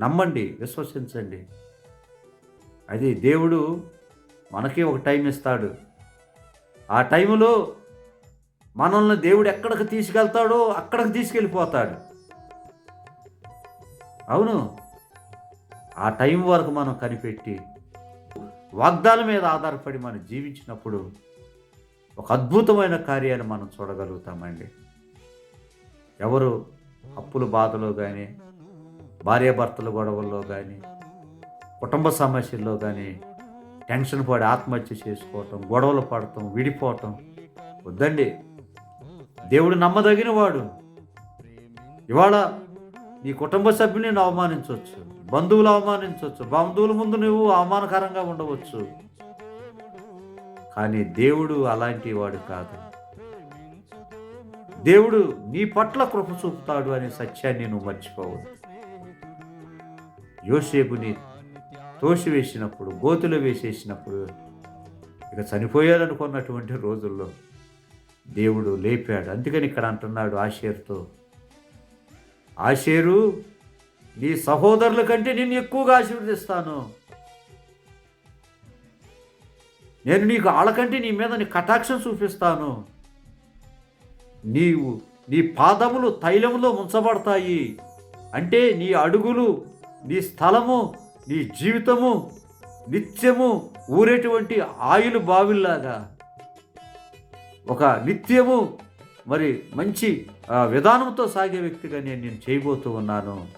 నమ్మండి విశ్వసించండి. అది దేవుడు మనకి ఒక టైం ఇస్తాడు. ఆ టైంలో మనల్ని దేవుడు ఎక్కడికి తీసుకెళ్తాడో అక్కడికి తీసుకెళ్ళిపోతాడు. అవును. ఆ టైం వరకు మనం కనిపెట్టి వాగ్దానం మీద ఆధారపడి మనం జీవించినప్పుడు ఒక అద్భుతమైన కార్యాలు మనం చూడగలుగుతామండి. ఎవరు అప్పుల బాధలో కానీ భార్యాభర్తల గొడవల్లో కానీ కుటుంబ సమస్యల్లో కానీ టెన్షన్ పడి ఆత్మహత్య చేసుకోవటం గొడవలు పడటం విడిపోవటం వద్దండి. దేవుడు నమ్మదగిన వాడు ఇవాళ నీ కుటుంబ సభ్యుని అవమానించవచ్చు. బంధువులు అవమానించవచ్చు. బంధువుల ముందు నువ్వు అవమానకరంగా ఉండవచ్చు. కానీ దేవుడు అలాంటి వాడు కాదు. దేవుడు నీ పట్ల కృప చూపుతాడు అనే సత్యాన్ని నువ్వు మర్చిపోవద్దు. యోసేపుని తోసివేసినప్పుడు గోతులు వేసేసినప్పుడు ఇక చనిపోయాలనుకున్నటువంటి రోజుల్లో దేవుడు లేపాడు. అందుకని ఇక్కడ అంటున్నాడు ఆషేరుతో ఆషేరు నీ సహోదరుల కంటే నిన్ను ఎక్కువగా ఆశీర్వదిస్తాను. నేను నీకు ఆళ్ళకంటే నీ మీద నీ కటాక్షం చూపిస్తాను. నీవు నీ పాదములు తైలములో ఉంచబడతాయి. అంటే నీ అడుగులు నీ స్థలము నీ జీవితము నిత్యము ఊరేటువంటి ఆయులు బావిల్లాగా. ఒక నిత్యము మరి మంచి విధానంతో సాగే వ్యక్తిగా నేను నేను చేయబోతూ ఉన్నాను.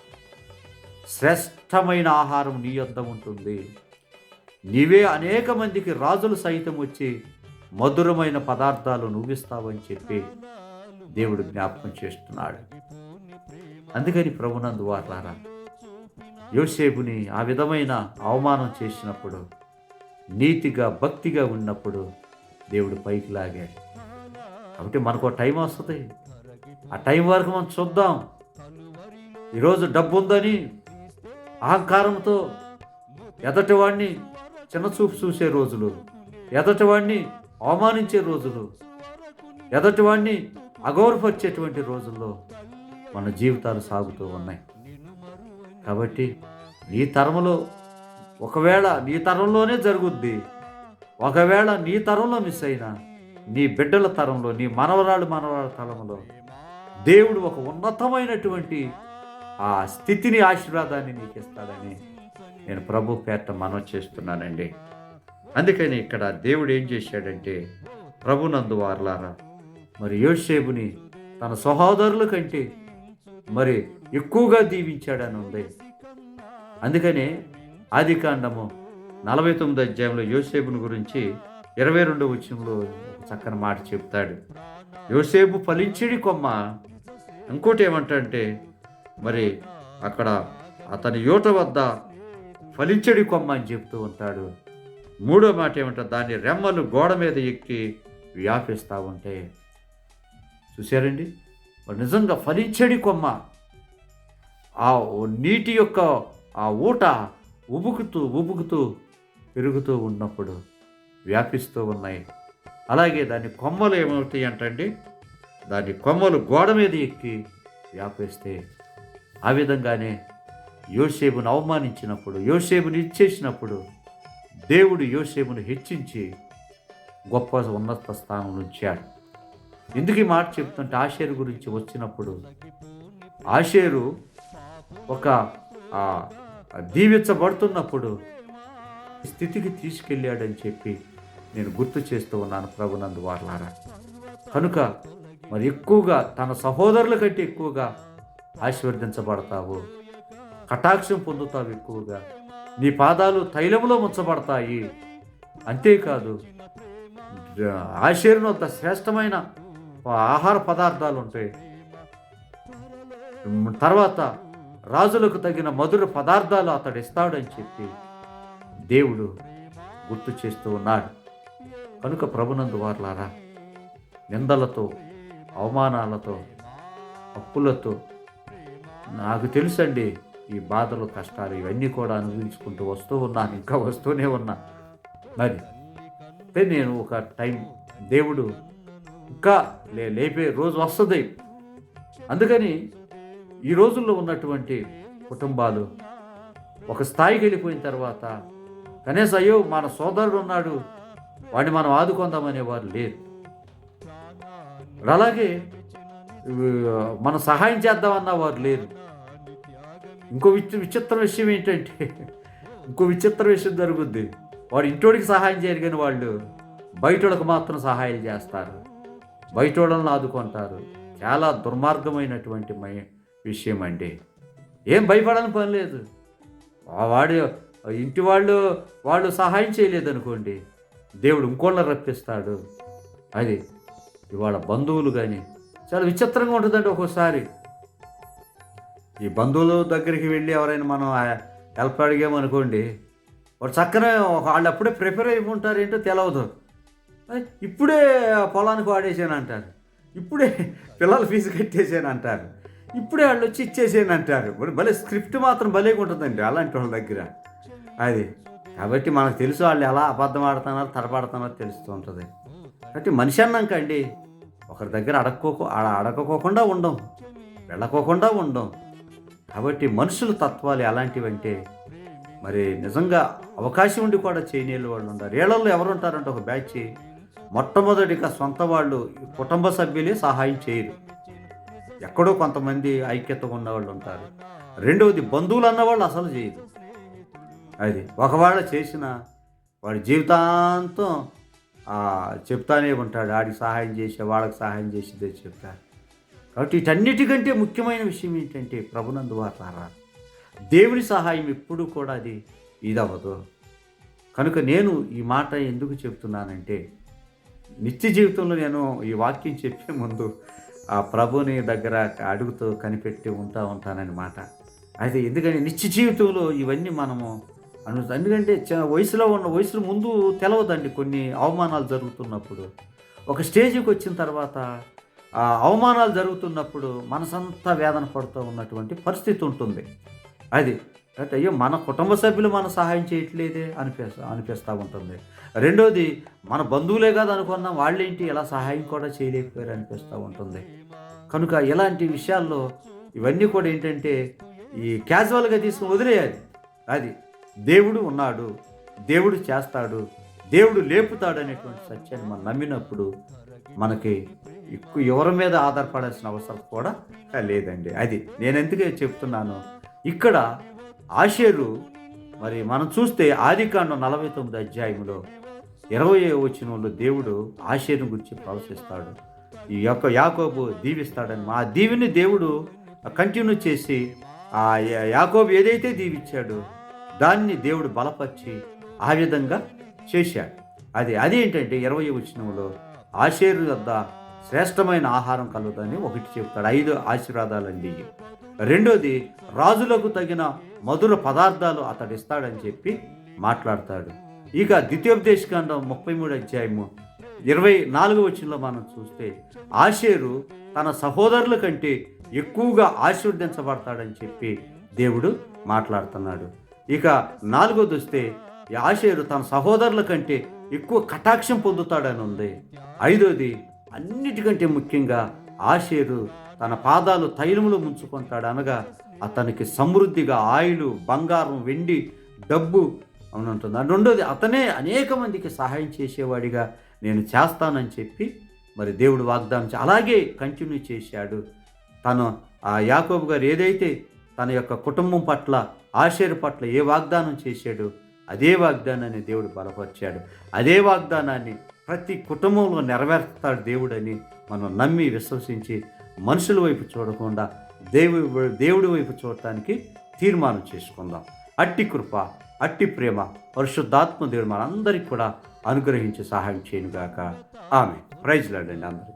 శ్రేష్టమైన ఆహారం నీ యొద్ద ఉంటుంది. నీవే అనేక మందికి రాజులు సైతం వచ్చి మధురమైన పదార్థాలు నువ్విస్తావని చెప్పి దేవుడు జ్ఞాపకం చేస్తున్నాడు. అందుకని ప్రభునందు వారు యోసేపుని ఆ విధమైన అవమానం చేసినప్పుడు నీతిగా భక్తిగా ఉన్నప్పుడు దేవుడు పైకి లాగాడు. కాబట్టి మనకు ఒక టైం వస్తుంది. ఆ టైం వరకు మనం చూద్దాం. ఈరోజు డబ్బు ఉందని అహంకారంతో ఎదటివాడిని చిన్నచూపు చూసే రోజులు ఎదటివాడిని అవమానించే రోజులు ఎదటివాడిని అగౌరవపరిచేటువంటి రోజుల్లో మన జీవితాలు సాగుతూ ఉన్నాయి. కాబట్టి నీ తరంలో ఒకవేళ నీ తరంలోనే జరుగుద్ది ఒకవేళ నీ తరంలో మిస్ అయినా నీ బిడ్డల తరంలో నీ మనవరాలు మనవరాల తరంలో దేవుడు ఒక ఉన్నతమైనటువంటి ఆ స్థితిని ఆశీర్వాదాన్ని నీకు ఇస్తాడని నేను ప్రభు పేట మనం చేస్తున్నానండి. అందుకని ఇక్కడ దేవుడు ఏం చేశాడంటే ప్రభునందు వారలారా మరి యోసేపుని తన సహోదరుల కంటే మరి ఎక్కువగా దీవించాడని ఉంది. అందుకనే ఆది కాండము నలభై తొమ్మిది అధ్యాయంలో యోసేపుని గురించి ఇరవై రెండో వచనంలో చక్కని మాట చెప్తాడు. యోసేపు ఫలించిడి కొమ్మ. ఇంకోటి ఏమంటే మరి అక్కడ అతని యోట వద్ద ఫలించడి కొమ్మ అని చెప్తూ ఉంటాడు. మూడో మాట ఏమంటారు దాని రెమ్మలు గోడ మీద ఎక్కి వ్యాపిస్తూ ఉంటే. చూశారండి? నిజంగా ఫలించడి కొమ్మ. ఆ నీటి యొక్క ఆ ఊట ఉబుకుతూ ఉబుకుతూ పెరుగుతూ ఉన్నప్పుడు వ్యాపిస్తూ ఉన్నాయి. అలాగే దాని కొమ్మలు ఏమవుతాయి అంటండి? దాని కొమ్మలు గోడ మీద ఎక్కి వ్యాపిస్తే ఆ విధంగానే యోసేపును అవమానించినప్పుడు యోసేపును ఇచ్చేసినప్పుడు దేవుడు యోసేపును హెచ్చించి గొప్ప ఉన్నత స్థానం ఉంచాడు. ఎందుకు ఈ మాట చెప్తుంటే ఆషేరు గురించి వచ్చినప్పుడు ఆషేరు ఒక దీవించబడుతున్నప్పుడు స్థితికి తీసుకెళ్ళాడని చెప్పి నేను గుర్తు చేస్తూ ఉన్నాను ప్రభునందు వార్లారా. కనుక మరి ఎక్కువగా తన సహోదరుల కంటే ఎక్కువగా ఆశీర్వదించబడతావు కటాక్షం పొందుతావు ఎక్కువగా నీ పాదాలు తైలములో ముంచబడతాయి. అంతేకాదు ఆశీర్వంత శ్రేష్టమైన ఆహార పదార్థాలు ఉంటాయి. తర్వాత రాజులకు తగిన మధుర పదార్థాలు అతడు ఇస్తాడని చెప్పి దేవుడు గుర్తు చేస్తూ ఉన్నాడు. కనుక ప్రభునందు వార్లారా నిందలతో అవమానాలతో అప్పులతో నాకు తెలుసండి ఈ బాధలు కష్టాలు ఇవన్నీ కూడా అనుభవించుకుంటూ వస్తూ ఉన్నాను ఇంకా వస్తూనే ఉన్నా. మరి అంటే నేను ఒక టైం దేవుడు ఇంకా లే లేపే రోజు వస్తుంది. అందుకని ఈ రోజుల్లో ఉన్నటువంటి కుటుంబాలు ఒక స్థాయికి వెళ్ళిపోయిన తర్వాత కనీసం అయ్యో మన సోదరుడు ఉన్నాడు వాడిని మనం ఆదుకుందామనే వారు లేరు. అలాగే మనం సహాయం చేద్దామన్న వారు లేరు. ఇంకో విచి విచిత్ర విషయం ఏంటంటే ఇంకో విచిత్ర విషయం జరుగుద్ది. వాడు ఇంటోడికి సహాయం చేయరు కానీ వాళ్ళు బయటోళ్ళకి మాత్రం సహాయం చేస్తారు. బయటోళ్ళని ఆదుకుంటారు. చాలా దుర్మార్గమైనటువంటి మై- విషయం అండి ఏం భయపడాలని పని లేదు. వాడు ఇంటి వాళ్ళు వాళ్ళు సహాయం చేయలేదనుకోండి దేవుడు ఇంకోళ్ళని రప్పిస్తాడు. అది ఇవాళ బంధువులు కానీ చాలా విచిత్రంగా ఉంటుందండి ఒక్కోసారి. ఈ బంధువుల దగ్గరికి వెళ్ళి ఎవరైనా మనం హెల్ప్ అడిగామనుకోండి వాడు చక్కనే వాళ్ళు అప్పుడే ప్రిపేర్ అయి ఉంటారు ఏంటో తెలవదు ఇప్పుడే పొలానికి వాడేసాను అంటారు ఇప్పుడే పిల్లల ఫీజు కట్టేసాను అంటారు ఇప్పుడే వాళ్ళు వచ్చి ఇచ్చేసేయండి అంటారు. భలే స్క్రిప్ట్ మాత్రం భలేగా ఉంటుందండి అలాంటి వాళ్ళ దగ్గర. అది. కాబట్టి మనకు తెలుసు వాళ్ళు ఎలా అబద్ధం ఆడుతున్నారో తడపడుతున్నారో తెలుస్తూ ఉంటుంది. కాబట్టి మనిషి అన్నాక అండి ఒకరి దగ్గర అడక్కోకో అడ- అడగకోకుండా ఉండం. వెళ్ళకోకుండా ఉండం. కాబట్టి మనుషుల తత్వాలు ఎలాంటివంటే మరి నిజంగా అవకాశం ఉండి కూడా చేయలేని వాళ్ళు ఉన్నారు ఏళ్ళల్లో ఎవరు ఉంటారంటే ఒక బ్యాచ్ మొట్టమొదటిగా సొంత వాళ్ళు కుటుంబ సభ్యులే సహాయం చేయరు. ఎక్కడో కొంతమంది ఐక్యతగా ఉన్నవాళ్ళు ఉంటారు. రెండవది బంధువులు అన్నవాళ్ళు అసలు చేయదు అది ఒకవేళ చేసిన వాడి జీవితాంతం చెప్తానే ఉంటాడు. ఆడికి సహాయం చేసే వాళ్ళకి సహాయం చేసేదే చెప్తా. కాబట్టి వీటన్నిటికంటే ముఖ్యమైన విషయం ఏంటంటే ప్రభునందు వారు దేవుని సహాయం ఎప్పుడు కూడా అది ఇదవ్వదు. కనుక నేను ఈ మాట ఎందుకు చెప్తున్నానంటే నిత్య జీవితంలో నేను ఈ వాక్యం చెప్పే ముందు ఆ ప్రభుని దగ్గర అడుగుతూ కనిపెట్టి ఉంటా ఉంటానన్నమాట అయితే ఎందుకంటే నిత్య జీవితంలో ఇవన్నీ మనము అను ఎందుకంటే చ- వయసులో ఉన్న వయసులో ముందు తెలవదండి కొన్ని అవమానాలు జరుగుతున్నప్పుడు. ఒక స్టేజ్కి వచ్చిన తర్వాత ఆ అవమానాలు జరుగుతున్నప్పుడు మనసంతా వేదన పడుతూ ఉన్నటువంటి పరిస్థితి ఉంటుంది. అది అంటే అయ్యో మన కుటుంబ సభ్యులు మన సహాయం చేయట్లేదే అనిపిస్తా అనిపిస్తూ ఉంటుంది. రెండోది మన బంధువులే కాదు అనుకున్నాం వాళ్ళేంటి ఇలా సహాయం కూడా చేయలేకపోయారు అనిపిస్తూ ఉంటుంది. కనుక ఇలాంటి విషయాల్లో ఇవన్నీ కూడా ఏంటంటే ఈ క్యాజువల్గా తీసుకుని వదిలేయాలి. అది దేవుడు ఉన్నాడు దేవుడు చేస్తాడు దేవుడు లేపుతాడు అనేటువంటి సత్యాన్ని మనం నమ్మినప్పుడు మనకి ఎక్కువ ఎవరి మీద ఆధారపడాల్సిన అవసరం కూడా లేదండి. అది నేను ఎందుకే చెప్తున్నాను? ఇక్కడ ఆషేరు మరి మనం చూస్తే ఆదికాండం నలభై తొమ్మిది అధ్యాయంలో ఇరవై వచనంలో దేవుడు ఆషేరుని గురించి ప్రవశిస్తాడు ఈ యొక్క యాకోబు దీవిస్తాడని. ఆ దీవిని దేవుడు కంటిన్యూ చేసి ఆ యాకోబు ఏదైతే దీవిచ్చాడో దాన్ని దేవుడు బలపరిచి ఆ విధంగా చేశాడు. అది అదేంటంటే ఇరవై వచ్చినంలో ఆశీర్వ వద్ద శ్రేష్టమైన ఆహారం కలుగుదని ఒకటి చెప్తాడు. ఐదు ఆశీర్వాదాలండి రెండోది రాజులకు తగిన మధుర పదార్థాలు అతడు ఇస్తాడని చెప్పి మాట్లాడతాడు. ఇక ద్వితీయోపదేశకాండం ముప్పై మూడు అధ్యాయము ఇరవై నాలుగు వచ్చినలో మనం చూస్తే ఆషేరు తన సహోదరుల కంటే ఎక్కువగా ఆశీర్వదించబడతాడని చెప్పి దేవుడు మాట్లాడుతున్నాడు. ఇక నాలుగోది వస్తే ఆషేరు తన సహోదరుల కంటే ఎక్కువ కటాక్షం పొందుతాడని ఉంది. ఐదోది అన్నిటికంటే ముఖ్యంగా ఆషేరు తన పాదాలు తైలములో ముంచుకుంటాడు అనగా అతనికి సమృద్ధిగా ఆయిలు బంగారం వెండి డబ్బు అని ఉంటుంది రెండోది అతనే అనేక మందికి సహాయం చేసేవాడిగా నేను చేస్తానని చెప్పి మరి దేవుడు వాగ్దానం అలాగే కంటిన్యూ చేశాడు. తను ఆ యాకోబు గారు ఏదైతే తన యొక్క కుటుంబం పట్ల ఆశీర్ పట్ల ఏ వాగ్దానం చేశాడో అదే వాగ్దానాన్ని దేవుడు బలపరిచాడు. అదే వాగ్దానాన్ని ప్రతి కుటుంబంలో నెరవేర్తాడు దేవుడని మనం నమ్మి విశ్వసించి మనుషుల వైపు చూడకుండా దేవు దేవుడి వైపు చూడటానికి తీర్మానం చేసుకుందాం. అట్టి కృప అట్టి ప్రేమ పరిశుద్ధాత్మ దేవుడు మనందరికీ కూడా అనుగ్రహించి సహాయం చేయనుగాక. ఆమె ప్రైజ్లాడండి అందరికీ.